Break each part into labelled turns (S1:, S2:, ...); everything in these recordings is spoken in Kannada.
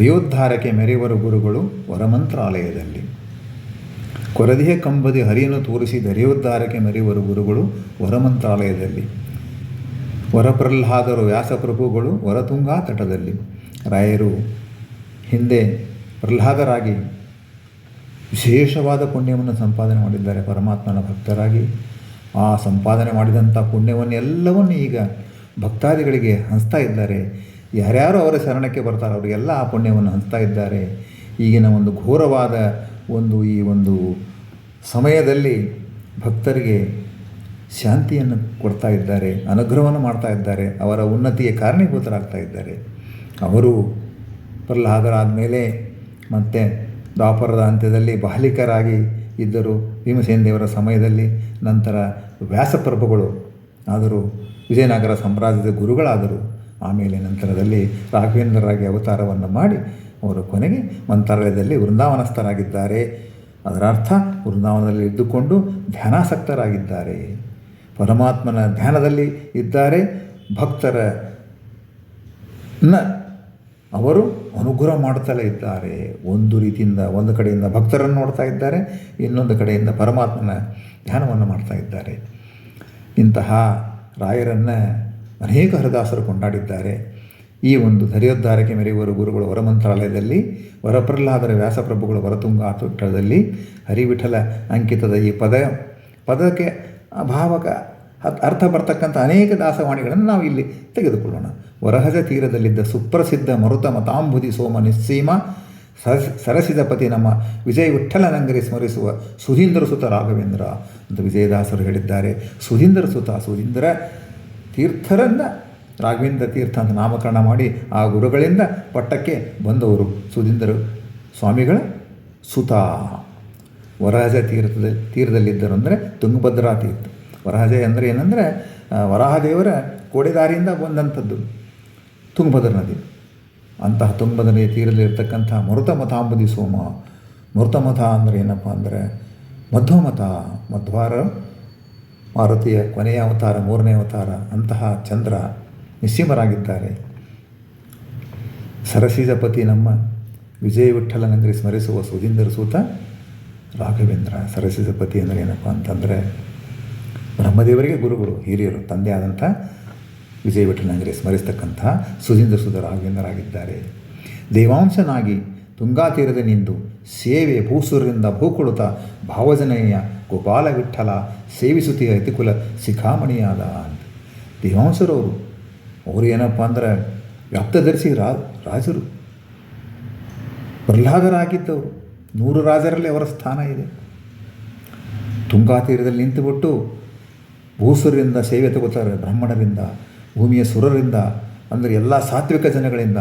S1: ಹರಿಯೋದ್ಧಾರಕ್ಕೆ ಮೆರೆಯುವರು ಗುರುಗಳು ವರಮಂತ್ರಾಲಯದಲ್ಲಿ. ಕೊರದಿಯ ಕಂಬದಿ ಹರಿಯನ್ನು ತೋರಿಸಿ ಹರಿಯೋದ್ಧಾರಕ್ಕೆ ಮೆರೆಯುವರು ಗುರುಗಳು ವರಮಂತ್ರಾಲಯದಲ್ಲಿ. ವರಪ್ರಹ್ಲಾದರು ವ್ಯಾಸಪ್ರಭುಗಳು ವರತುಂಗಾ ತಟದಲ್ಲಿ. ರಾಯರು ಹಿಂದೆ ಪ್ರಹ್ಲಾದರಾಗಿ ವಿಶೇಷವಾದ ಪುಣ್ಯವನ್ನು ಸಂಪಾದನೆ ಮಾಡಿದ್ದಾರೆ, ಪರಮಾತ್ಮನ ಭಕ್ತರಾಗಿ. ಆ ಸಂಪಾದನೆ ಮಾಡಿದಂಥ ಪುಣ್ಯವನ್ನು ಎಲ್ಲವನ್ನು ಈಗ ಭಕ್ತಾದಿಗಳಿಗೆ ಹಂಚ್ತಾ ಇದ್ದಾರೆ. ಯಾರ್ಯಾರು ಅವರ ಶರಣಕ್ಕೆ ಬರ್ತಾರೆ, ಅವರಿಗೆಲ್ಲ ಆ ಪುಣ್ಯವನ್ನು ಹಂಚ್ತಾ ಇದ್ದಾರೆ. ಈಗಿನ ಒಂದು ಘೋರವಾದ ಒಂದು ಈ ಒಂದು ಸಮಯದಲ್ಲಿ ಭಕ್ತರಿಗೆ ಶಾಂತಿಯನ್ನು ಕೊಡ್ತಾ ಇದ್ದಾರೆ, ಅನುಗ್ರಹವನ್ನು ಮಾಡ್ತಾ ಇದ್ದಾರೆ, ಅವರ ಉನ್ನತಿಯ ಕಾರಣೀಭೂತರಾಗ್ತಾ ಇದ್ದಾರೆ. ಅವರು ಪ್ರಹ್ಲಾದರಾದ ಮೇಲೆ ಮತ್ತು ದ್ವಾಪರದ ಅಂತ್ಯದಲ್ಲಿ ಬಾಲಿಕರಾಗಿ ಇದ್ದರು. ಭೀಮಸೇನ ದೇವರ ಸಮಯದಲ್ಲಿ ನಂತರ ವ್ಯಾಸಪ್ರಭುಗಳು, ಆದರೂ ವಿಜಯನಗರ ಸಾಮ್ರಾಜ್ಯದ ಗುರುಗಳಾದರು. ಆಮೇಲೆ ನಂತರದಲ್ಲಿ ರಾಘವೇಂದ್ರರಾಗಿ ಅವತಾರವನ್ನು ಮಾಡಿ ಅವರು ಕೊನೆಗೆ ಮಂತ್ರಾಲಯದಲ್ಲಿ ವೃಂದಾವನಸ್ಥರಾಗಿದ್ದಾರೆ. ಅದರ ಅರ್ಥ ವೃಂದಾವನದಲ್ಲಿ ಇದ್ದುಕೊಂಡು ಧ್ಯಾನಾಸಕ್ತರಾಗಿದ್ದಾರೆ. ಪರಮಾತ್ಮನ ಧ್ಯಾನದಲ್ಲಿ ಇದ್ದಾರೆ. ಭಕ್ತರ ನ ಅವರು ಅನುಗ್ರಹ ಮಾಡುತ್ತಲೇ ಇದ್ದಾರೆ. ಒಂದು ರೀತಿಯಿಂದ ಒಂದು ಕಡೆಯಿಂದ ಭಕ್ತರನ್ನು ನೋಡ್ತಾ ಇದ್ದಾರೆ, ಇನ್ನೊಂದು ಕಡೆಯಿಂದ ಪರಮಾತ್ಮನ ಧ್ಯಾನವನ್ನು ಮಾಡ್ತಾ ಇದ್ದಾರೆ. ಇಂತಹ ರಾಯರನ್ನು ಅನೇಕ ಹರದಾಸರು ಕೊಂಡಾಡಿದ್ದಾರೆ? ಈ ಒಂದು ಧರಿಯೋದ್ಧಾರಕ್ಕೆ ಮೆರೆಯುವರು ಗುರುಗಳು ವರಮಂತ್ರಾಲಯದಲ್ಲಿ, ವರಪ್ರಹ್ಲಾದರ ವ್ಯಾಸಪ್ರಭುಗಳ ವರತುಂಗ ತುಟ್ಟದಲ್ಲಿ ಹರಿವಿಠಲ ಅಂಕಿತದ ಈ ಪದ, ಪದಕ್ಕೆ ಭಾವಕ ಅರ್ಥ ಬರ್ತಕ್ಕಂಥ ಅನೇಕ ದಾಸವಾಣಿಗಳನ್ನು ನಾವು ಇಲ್ಲಿ ತೆಗೆದುಕೊಳ್ಳೋಣ. ವರಹಜ ತೀರದಲ್ಲಿದ್ದ ಸುಪ್ರಸಿದ್ಧ ಮರುತ ಮತಾಂಬುದಿ ಸೋಮ ನಿಸ್ಸೀಮ, ಸರಸ ಸರಸಿದ ಪತಿ ನಮ್ಮ ವಿಜಯ ವಿಠ್ಠಲನಂಗರಿ ಸ್ಮರಿಸುವ ಸುಧೀಂದ್ರ ಸುತ ರಾಘವೇಂದ್ರ ಅಂತ ವಿಜಯದಾಸರು ಹೇಳಿದ್ದಾರೆ. ಸುಧೀಂದ್ರ ಸುತ, ಸುಧೀಂದ್ರ ತೀರ್ಥರನ್ನು ರಾಘವೇಂದ್ರ ತೀರ್ಥ ಅಂತ ನಾಮಕರಣ ಮಾಡಿ ಆ ಗುರುಗಳಿಂದ ಪಟ್ಟಕ್ಕೆ ಬಂದವರು ಸುಧೀಂದ್ರ ಸ್ವಾಮಿಗಳ ಸುತ. ವರಹಜ ತೀರ್ಥದ ತೀರದಲ್ಲಿದ್ದರು ಅಂದರೆ ತುಂಗಭದ್ರಾ ತೀರ್ಥ. ವರಹಜ ಅಂದರೆ ಏನಂದರೆ ವರಾಹದೇವರ ಕೋಡೆದಾರಿಯಿಂದ ಬಂದಂಥದ್ದು ತುಂಗಭದ್ರ ನದಿ. ಅಂತಹ ತುಂಗಭದ್ರ ನದಿಯ ತೀರದಲ್ಲಿರ್ತಕ್ಕಂಥ ಮೃತ ಮತಾಂಬುದಿ ಸೋಮ. ಮೃತ ಮತ ಅಂದರೆ ಏನಪ್ಪ ಅಂದರೆ ಮಧ್ವಮತ ಮಧ್ವಾರ ಮಾರುತಿಯ ಕೊನೆಯ ಅವತಾರ, ಮೂರನೇ ಅವತಾರ, ಅಂತಹ ಚಂದ್ರ ನಿಸ್ಸೀಮರಾಗಿದ್ದಾರೆ. ಸರಸೀಜಪತಿ ನಮ್ಮ ವಿಜಯ ವಿಠ್ಠಲನಂಗರಿ ಸ್ಮರಿಸುವ ಸುಧೀಂದ್ರ ಸೂತ ರಾಘವೇಂದ್ರ. ಸರಸೀಜಪತಿ ಅಂದರೆ ಏನಪ್ಪ ಅಂತಂದರೆ ಬ್ರಹ್ಮದೇವರಿಗೆ ಗುರುಗಳು, ಹಿರಿಯರು, ತಂದೆ ಆದಂಥ ವಿಜಯ ವಿಠಲನಗರಿ ಸ್ಮರಿಸ್ತಕ್ಕಂಥ ಸುಧೀಂದ್ರ ಸೂತ ರಾಘವೇಂದ್ರರಾಗಿದ್ದಾರೆ. ದೇವಾಂಶನಾಗಿ ತುಂಗಾ ತೀರದ ನಿಂದು ಸೇವೆ ಭೂಸುರರಿಂದ ಭೂಕುಳುತ ಭಾವಜನೆಯ ಗೋಪಾಲ ವಿಠಲ ಸೇವಿಸುತ್ತೀಯ ಅತಿಕುಲ ಶಿಖಾಮಣಿಯಾದ ಅಂತ. ದೇವಾಂಸರವರು ಅವರು ಏನಪ್ಪ ಅಂದ್ರೆ ವ್ಯಾಪ್ತಧರಿಸಿ ರಾ, ರಾಜರು. ಪ್ರಹ್ಲಾದರಾಗಿದ್ದವರು ನೂರು ರಾಜರಲ್ಲಿ ಅವರ ಸ್ಥಾನ ಇದೆ. ತುಂಗಾ ತೀರದಲ್ಲಿ ನಿಂತುಬಿಟ್ಟು ಭೂಸುರರಿಂದ ಸೇವೆ ತಗೋತಾರೆ, ಬ್ರಾಹ್ಮಣರಿಂದ, ಭೂಮಿಯ ಸುರರಿಂದ, ಅಂದರೆ ಎಲ್ಲ ಸಾತ್ವಿಕ ಜನಗಳಿಂದ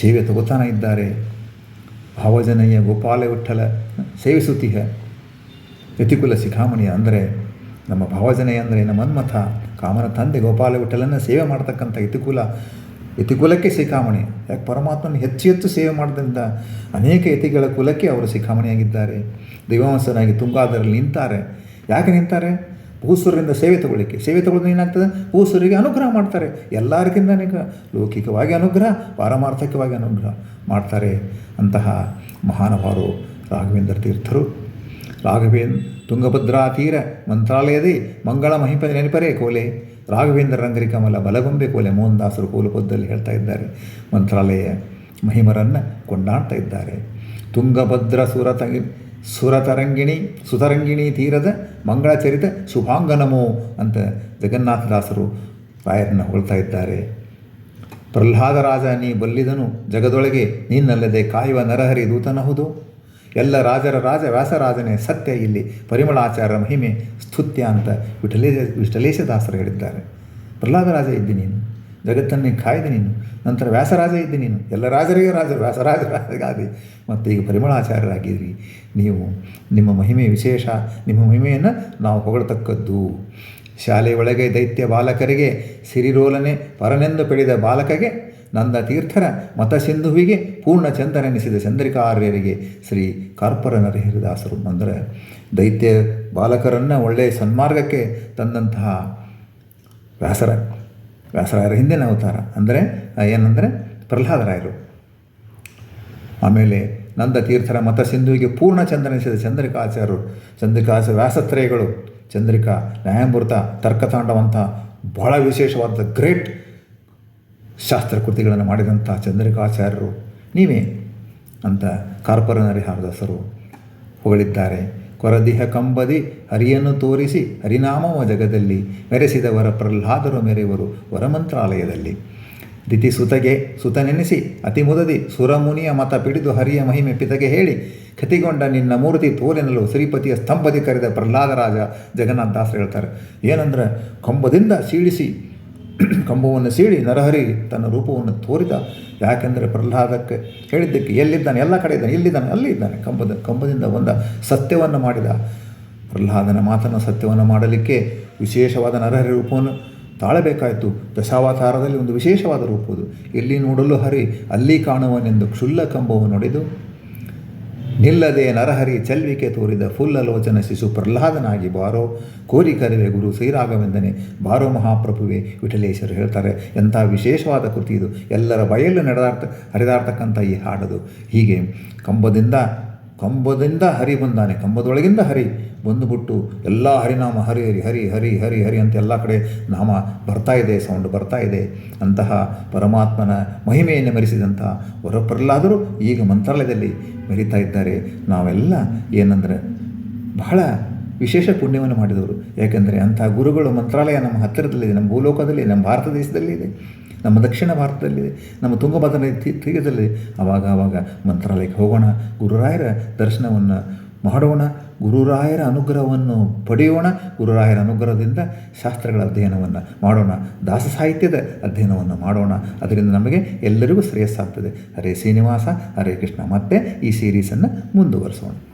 S1: ಸೇವೆ ತಗೋತಾನೆ ಇದ್ದಾರೆ. ಭಾವಜನಯ್ಯ ಗೋಪಾಲ ವಿಠಲ ಸೇವಿಸುತ್ತೀಹ. ಯತಿಕುಲ ಶಿಖಾಮಣಿ ಅಂದರೆ ನಮ್ಮ ಭಾವಜನೆ ಅಂದರೆ ನಮ್ಮ ಮನ್ಮಥ, ಕಾಮನ ತಂದೆ ಗೋಪಾಲ ವಿಠಲನ ಸೇವೆ ಮಾಡ್ತಕ್ಕಂಥ ಯತಿಕುಲ ಯತಿಕುಲಕ್ಕೆ ಶಿಖಾಮಣಿ ಯಾಕೆ ಪರಮಾತ್ಮನ ಹೆಚ್ಚು ಹೆಚ್ಚು ಸೇವೆ ಮಾಡೋದ್ರಿಂದ ಅನೇಕ ಯತಿಗಳ ಕುಲಕ್ಕೆ ಅವರು ಶಿಖಾಮಣಿಯಾಗಿದ್ದಾರೆ ದೈವಾಂಸನಾಗಿ ತುಂಗಾದರಲ್ಲಿ ನಿಂತಾರೆ. ಯಾಕೆ ನಿಂತಾರೆ? ಭೂಸುರರಿಂದ ಸೇವೆ ತಗೊಳ್ಳಿಕ್ಕೆ. ಸೇವೆ ತಗೊಳ್ಳೋದು ಏನಾಗ್ತದೆ? ಭೂಸುರಿಗೆ ಅನುಗ್ರಹ ಮಾಡ್ತಾರೆ. ಎಲ್ಲರಿಗಿಂತ ಲೌಕಿಕವಾಗಿ ಅನುಗ್ರಹ, ಪಾರಮಾರ್ಥಕವಾಗಿ ಅನುಗ್ರಹ ಮಾಡ್ತಾರೆ ಅಂತಹ ಮಹಾನುಭಾವರು ರಾಘವೇಂದ್ರ ತೀರ್ಥರು. ರಾಘವೇಂದ್ರ ತುಂಗಭದ್ರಾ ತೀರ ಮಂತ್ರಾಲಯದೇ ಮಂಗಳ ಮಹಿಪ ನೆನಪರೇ ಕೋಲೆ. ರಾಘವೇಂದ್ರ ರಂಗರಿ ಕಮಲ ಬಲಗೊಂಬೆ ಕೋಲೆ ಮೋಹನದಾಸರು ಕೋಲು ಪದ್ದಲ್ಲಿ ಹೇಳ್ತಾ ಇದ್ದಾರೆ. ಮಂತ್ರಾಲಯ ಮಹಿಮರನ್ನು ಕೊಂಡಾಡ್ತಾ ಇದ್ದಾರೆ. ತುಂಗಭದ್ರ ಸುರತಂಗಿ ಸುರತರಂಗಿಣಿ, ಸುತರಂಗಿಣಿ ತೀರದ ಮಂಗಳಚರಿತ ಶುಭಾಂಗನಮೋ ಅಂತ ಜಗನ್ನಾಥದಾಸರು ರಾಯರನ್ನು ಹೊಳ್ತಾ ಇದ್ದಾರೆ. ಪ್ರಹ್ಲಾದರಾಜ ನೀ ಬಲ್ಲಿದನು ಜಗದೊಳಗೆ ನೀನಲ್ಲದೆ ಕಾಯುವ ನರಹರಿ ದೂತನಹುದು. ಎಲ್ಲ ರಾಜರ ರಾಜ ವ್ಯಾಸರಾಜನೇ ಸತ್ಯ ಇಲ್ಲಿ ಪರಿಮಳಾಚಾರ ಮಹಿಮೆ ಸ್ತುತ್ಯ ಅಂತ ವಿಠಲೇಶ ವಿಠಲೇಶದಾಸರು ಹೇಳಿದ್ದಾರೆ. ಪ್ರಹ್ಲಾದರಾಜ ಇದ್ದಿ ನೀನು, ಜಗತ್ತನ್ನೇ ಕಾಯ್ದೆ ನೀನು, ನಂತರ ವ್ಯಾಸರಾಜ ಇದ್ದಿ ನೀನು, ಎಲ್ಲ ರಾಜರಿಗೆ ರಾಜ, ವ್ಯಾಸರಾಜ, ರಾಜರಾಗಿ. ಮತ್ತು ಈಗ ಪರಿಮಳಾಚಾರ್ಯರಾಗಿದ್ರಿ. ನೀವು ನಿಮ್ಮ ಮಹಿಮೆ ವಿಶೇಷ, ನಿಮ್ಮ ಮಹಿಮೆಯನ್ನು ನಾವು ಹೊಗಳತಕ್ಕದ್ದು. ಶಾಲೆಯೊಳಗೆ ದೈತ್ಯ ಬಾಲಕರಿಗೆ ಸಿರಿರೋಲನೆ ಪರನೆಂದು ಪಡೆದ ಬಾಲಕಗೆ ನಂದ ತೀರ್ಥರ ಮತಸಿಂಧುವಿಗೆ ಪೂರ್ಣ ಚಂದನೆನಿಸಿದ ಚಂದ್ರಿಕಾರ್ಯರಿಗೆ ಶ್ರೀ ಕಾರ್ಪರ ನರಹರಿದಾಸರು ಅಂದರೆ ದೈತ್ಯ ಬಾಲಕರನ್ನು ಒಳ್ಳೆಯ ಸನ್ಮಾರ್ಗಕ್ಕೆ ತಂದಂತಹ ವ್ಯಾಸರ, ವ್ಯಾಸರಾಯರ ಹಿಂದಿನ ಅವತಾರ ಅಂದರೆ ಏನಂದರೆ ಪ್ರಹ್ಲಾದರಾಯರು ಆಮೇಲೆ ನಂದ ತೀರ್ಥರ ಮತ ಸಿಂಧುವಿಗೆ ಪೂರ್ಣ ಚಂದನಿಸಿದ ಚಂದ್ರಿಕಾಚಾರ್ಯರು. ಚಂದ್ರಿಕಾಚ ವ್ಯಾಸತ್ರಯಗಳು, ಚಂದ್ರಿಕಾ ನ್ಯಾಯಮೃತ ತರ್ಕತಾಂಡವಂಥ ಬಹಳ ವಿಶೇಷವಾದ, ಗ್ರೇಟ್ ಶಾಸ್ತ್ರ ಕೃತಿಗಳನ್ನು ಮಾಡಿದಂಥ ಚಂದ್ರಿಕಾಚಾರ್ಯರು ನೀವೇ ಅಂತ ಕಾರ್ಪೊರನರಿ ಹಾರದಾಸರು ಹೊಗಳಿದ್ದಾರೆ. ಕೊರದಿಹ ಕಂಬದಿ ಹರಿಯನ್ನು ತೋರಿಸಿ ಹರಿನಾಮವ ಜಗದಲ್ಲಿ ಮೆರೆಸಿದವರ ಪ್ರಹ್ಲಾದರು ಮೆರೆಯುವರು ವರಮಂತ್ರಾಲಯದಲ್ಲಿ. ದಿತಿ ಸುತಗೆ ಸುತನೆನಿಸಿ ಅತಿ ಮುದದಿ ಸುರಮುನಿಯ ಮತ ಪಿಡಿದು ಹರಿಯ ಮಹಿಮೆ ಪಿತಗೆ ಹೇಳಿ ಕತಿಗೊಂಡ ನಿನ್ನ ಮೂರ್ತಿ ತೋಲಿನಲ್ಲೂ ಶ್ರೀಪತಿಯ ಸ್ತಂಭದಿ ಕರೆದ ಪ್ರಹ್ಲಾದರಾಜ ಜಗನ್ನಾಥ ದಾಸರು ಹೇಳ್ತಾರೆ. ಏನಂದ್ರೆ ಕಂಬದಿಂದ ಸೀಳಿಸಿ ಕಂಬವನ್ನು ಸೀಳಿ ನರಹರಿ ತನ್ನ ರೂಪವನ್ನು ತೋರಿದ. ಯಾಕೆಂದರೆ ಪ್ರಹ್ಲಾದಕ್ಕೆ ಹೇಳಿದ್ದಕ್ಕೆ ಎಲ್ಲಿದ್ದಾನೆ? ಎಲ್ಲ ಕಡೆ ಇದ್ದಾನೆ. ಎಲ್ಲಿದ್ದಾನೆ? ಅಲ್ಲಿ ಇದ್ದಾನೆ. ಕಂಬದ, ಕಂಬದಿಂದ ಬಂದ ಸತ್ಯವನ್ನು ಮಾಡಿದ. ಪ್ರಹ್ಲಾದನ ಮಾತನ್ನು ಸತ್ಯವನ್ನು ಮಾಡಲಿಕ್ಕೆ ವಿಶೇಷವಾದ ನರಹರಿ ರೂಪವನ್ನು ತಾಳಬೇಕಾಯಿತು. ದಶಾವತಾರದಲ್ಲಿ ಒಂದು ವಿಶೇಷವಾದ ರೂಪದು ಎಲ್ಲಿ ನೋಡಲು ಹರಿ, ಅಲ್ಲಿ ಕಾಣುವನೆಂದು ಕ್ಷುಲ್ಲ ಕಂಬವನ್ನು ನೋಡಿದು ನಿಲ್ಲದೆ ನರಹರಿ ಚೆಲ್ವಿಕೆ ತೋರಿದ ಫುಲ್ಲಲೋಚನ ಶಿಶು ಪ್ರಹ್ಲಾದನಾಗಿ ಬಾರೋ ಕೋರಿ ಕರೆವೆ ಗುರು ಶ್ರೀರಾಘವೆಂದನೆ ಬಾರೋ ಮಹಾಪ್ರಭುವೆ, ವಿಠಲೇಶ್ವರು ಹೇಳ್ತಾರೆ, ಎಂಥ ವಿಶೇಷವಾದ ಕೃತಿ ಇದು. ಎಲ್ಲರ ಬಯಲು ನಡೆದಾಡ್ತ, ಹರಿದಾಡ್ತಕ್ಕಂಥ ಈ ಹಾಡದು. ಹೀಗೆ ಕಂಬದಿಂದ ಕಂಬದಿಂದ ಹರಿ ಬಂದಾನೆ. ಕಂಬದೊಳಗಿಂದ ಹರಿ ಬಂದುಬಿಟ್ಟು ಎಲ್ಲ ಹರಿನಾಮ ಹರಿ ಹರಿ ಹರಿ ಹರಿ ಹರಿ ಹರಿ ಅಂತ ಎಲ್ಲ ಕಡೆ ನಾಮ ಬರ್ತಾ ಇದೆ ಸೌಂಡ್ ಬರ್ತಾ ಇದೆ. ಅಂತಹ ಪರಮಾತ್ಮನ ಮಹಿಮೆಯನ್ನು ಮೆರೆಸಿದಂಥ ಹೊರಪರಲ್ಲಾದರೂ ಈಗ ಮಂತ್ರಾಲಯದಲ್ಲಿ ಮೆರಿತಾ ಇದ್ದಾರೆ. ನಾವೆಲ್ಲ ಏನಂದರೆ ಬಹಳ ವಿಶೇಷ ಪುಣ್ಯವನ್ನು ಮಾಡಿದವರು. ಯಾಕೆಂದರೆ ಅಂತಹ ಗುರುಗಳು ಮಂತ್ರಾಲಯ ನಮ್ಮ ಹತ್ತಿರದಲ್ಲಿದೆ, ನಮ್ಮ ಭೂಲೋಕದಲ್ಲಿ ನಮ್ಮ ಭಾರತ ದೇಶದಲ್ಲಿ ಇದೆ ನಮ್ಮ ದಕ್ಷಿಣ ಭಾರತದಲ್ಲಿ, ನಮ್ಮ ತುಂಗಭದ್ರಾ ತೀರದಲ್ಲಿ ಆವಾಗ ಆವಾಗ ಮಂತ್ರಾಲಯಕ್ಕೆ ಹೋಗೋಣ, ಗುರುರಾಯರ ದರ್ಶನವನ್ನು ಮಾಡೋಣ, ಗುರುರಾಯರ ಅನುಗ್ರಹವನ್ನು ಪಡೆಯೋಣ, ಗುರುರಾಯರ ಅನುಗ್ರಹದಿಂದ ಶಾಸ್ತ್ರಗಳ ಅಧ್ಯಯನವನ್ನು ಮಾಡೋಣ, ದಾಸ ಸಾಹಿತ್ಯದ ಅಧ್ಯಯನವನ್ನು ಮಾಡೋಣ. ಅದರಿಂದ ನಮಗೆ ಎಲ್ಲರಿಗೂ ಶ್ರೇಯಸ್ಸಾಗ್ತದೆ. ಹರೇ ಶ್ರೀನಿವಾಸ, ಹರೇ ಕೃಷ್ಣ. ಮತ್ತೆ ಈ ಸೀರೀಸನ್ನು ಮುಂದುವರಿಸೋಣ.